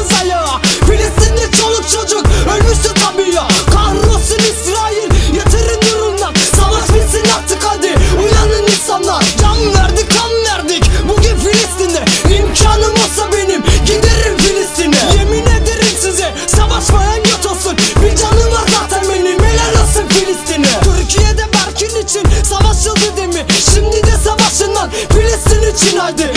bassanız ayağa Filistinli çoluk çocuk ölmüştü tabii ya. Kahrolsun İsrail yatırın durumdan Savaş bitsin artık hadi. Uyanın insanlar. Can verdik kan verdik. Bugün Filistin'de İmkanım olsa benim giderim Filistin'e. Yemin ederim size savaşmayan göt olsun. Bir canım var zaten benim helal olsun Filistin'e. Türkiye'de Berkin için savaşıldı demi Şimdi de savaşın lan Filistin için haydi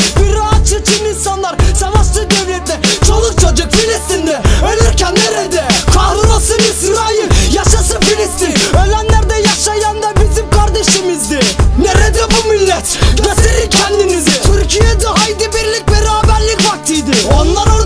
Onlar orada